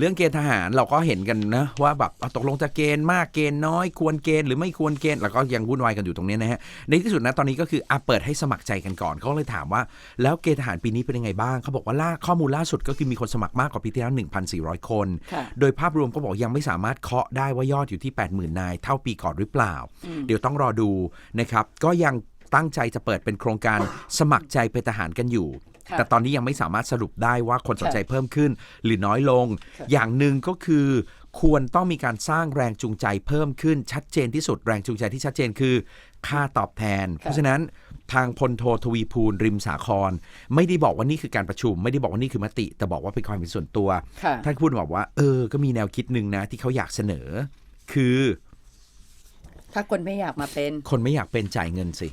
เรื่องเกณฑ์ทหารเราก็เห็นกันนะว่าแบบเอาตกลงจะเกณฑ์มากเกณฑ์น้อยควรเกณฑ์หรือไม่ควรเกณฑ์แล้วก็ยังวุ่นวายกันอยู่ตรงนี้นะฮะในที่สุดนะตอนนี้ก็คืออะเปิดให้สมัครใจกันก่อนเขาเลยถามว่า แล้วเกณฑ์ทหารปีนี้เป็นยังไงบ้างเขาบอกว่าล่าข้อมูลล่าสุดก็คือมีคนสมัครมากกว่าปีที่แล้ว1,400 คนค่ะโดยภาพรวมก็บอกยังไม่สามารถเคาะได้ว่ายอดอยู่ที่ 80,000นายเท่าปีก่อนหรือเปล่า เดี๋ยวต้องรอดูนะครับก็ยังตั้งใจจะเปิดเป็นโครงการสมัครใจเป็นทหารกันอยู่ค่ะ แต่ตอนนี้ยังไม่สามารถสรุปได้ว่าคนสนใจเพิ่มขึ้น หรือน้อยลงค่ะอย่างหนึ่งก็คือควรต้องมีการสร้างแรงจูงใจเพิ่มขึ้นชัดเจนที่สุดแรงจูงใจที่ชัดเจนคือ ค่าตอบแทน เพราะฉะนั้นทางพลโททวีภูลริมสาคร ไม่ได้บอกว่านี่คือการประชุม ไม่ได้บอกว่านี่คือมติ แต่บอกว่าเป็นความเห็นส่วนตัวค่ะท่านพูดบอกว่า เออ ก็มีแนวคิดหนึ่งนะ ที่เขาอยากเสนอ คือ ถ้าคนไม่อยากมาเป็น คนไม่อยากเป็นจ่ายเงินสิ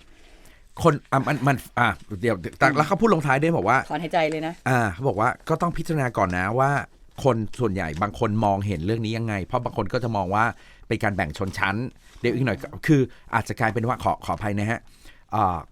คนอะมันมันอะเดี๋ยวแต่แล้วเขาพูดลงท้ายด้วยบอกว่า ถอนหายใจเลยนะ อ่าเขาบอกว่าก็ต้องพิจารณาก่อนนะว่า คนส่วนใหญ่บางคนมองเห็นเรื่องนี้ยังไง เพราะบางคนก็จะมองว่าเป็นการแบ่งชนชั้น เดี๋ยวอีกหน่อยก็คืออาจจะกลายเป็นว่าขอขออภัยนะฮะอ่า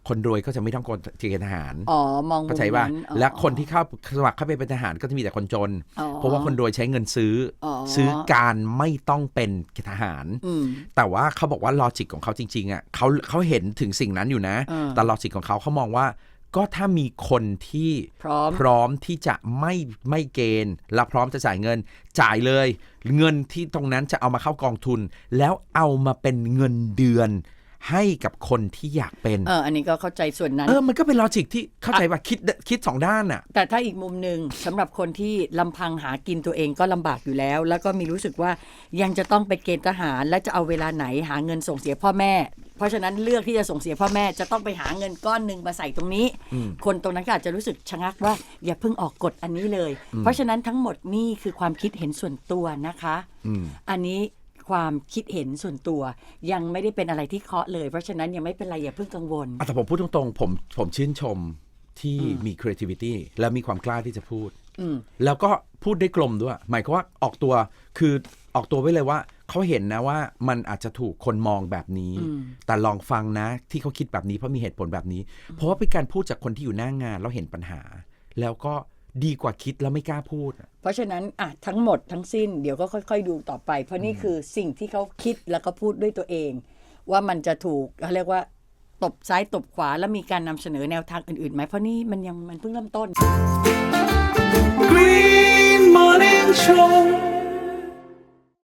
คนรวยก็จะไม่ต้องกณฑ์เกณฑ์ทหารอ๋อมองมุเข้ามใจว่านั้นอ๋อและคนที่เข้าสมัครเข้าไปเป็นทหารก็จะมีแต่คนจนอ๋อเพราะว่าคนรวยใช้เงินซื้อออซื้อการไม่ต้องเป็นทหารอืมแต่ว่าเขาบอกว่าลอจิกของเขาจริงๆอะเขาเขาเห็นถึงสิ่งนั้นอยู่นะอ่าแต่ลอจิกของเขาเขามองว่าก็ถ้ามีคนที่พร้อมพร้อมที่จะไม่ไม่เกณฑ์ และพร้อมจะจ่ายเงินจ่ายเลย เงินที่ตรงนั้นจะเอามาเข้ากองทุน แล้วเอามาเป็นเงินเดือน ให้กับคนที่อยากเป็นเอออันนี้ก็เข้าใจส่วนนั้น เออมันก็เป็นลอจิกที่เข้าใจว่าคิดคิดสองด้านอะ แต่ถ้าอีกมุมหนึ่งสำหรับคนที่ลำพังหากินตัวเองก็ลำบากอยู่แล้ว แล้วก็มีรู้สึกว่ายังจะต้องไปเกณฑ์ทหาร และจะเอาเวลาไหนหาเงินส่งเสียพ่อแม่ เพราะฉะนั้นเลือกที่จะส่งเสียพ่อแม่จะต้องไปหาเงินก้อนหนึ่งมาใส่ตรงนี้ คนตรงนั้นก็อาจจะรู้สึกชะงักว่า อย่าเพิ่งออกกฎอันนี้เลย เพราะฉะนั้นทั้งหมดนี่คือความคิดเห็นส่วนตัวนะคะอืมอันนี้ ความคิดเห็นส่วนตัว ยังไม่ได้เป็นอะไรที่เคาะเลย เพราะฉะนั้นยังไม่เป็นไรอย่าเพิ่งกังวล อะแต่ผมพูดตรงๆ ผมผมชื่นชมที่มี creativity และมีความกล้าที่จะพูด อืม แล้วก็พูดได้กลมด้วย หมายความว่าออกตัวคือออกตัวไว้เลยว่าเขาเห็นนะว่ามันอาจจะถูกคนมองแบบนี้แต่ลองฟังนะ ที่เขาคิดแบบนี้เพราะมีเหตุผลแบบนี้ เพราะว่าเป็นการพูดจากคนที่อยู่หน้างานแล้วเห็นปัญหา แล้วก็ ดีกว่าคิดแล้วไม่กล้าพูดอะเพราะฉะนั้นอะทั้งหมดทั้งสิ้นเดี๋ยวก็ค่อย ๆ ดูต่อไป เพราะนี่คือสิ่งที่เขาคิดแล้วก็พูดด้วยตัวเอง ว่ามันจะถูกเขาเรียกว่าตบซ้ายตบขวาแล้วมีการนำเสนอแนวทางอื่นๆไหมเพราะนี่มันยังมันเพิ่งเริ่มต้น Green Morning Show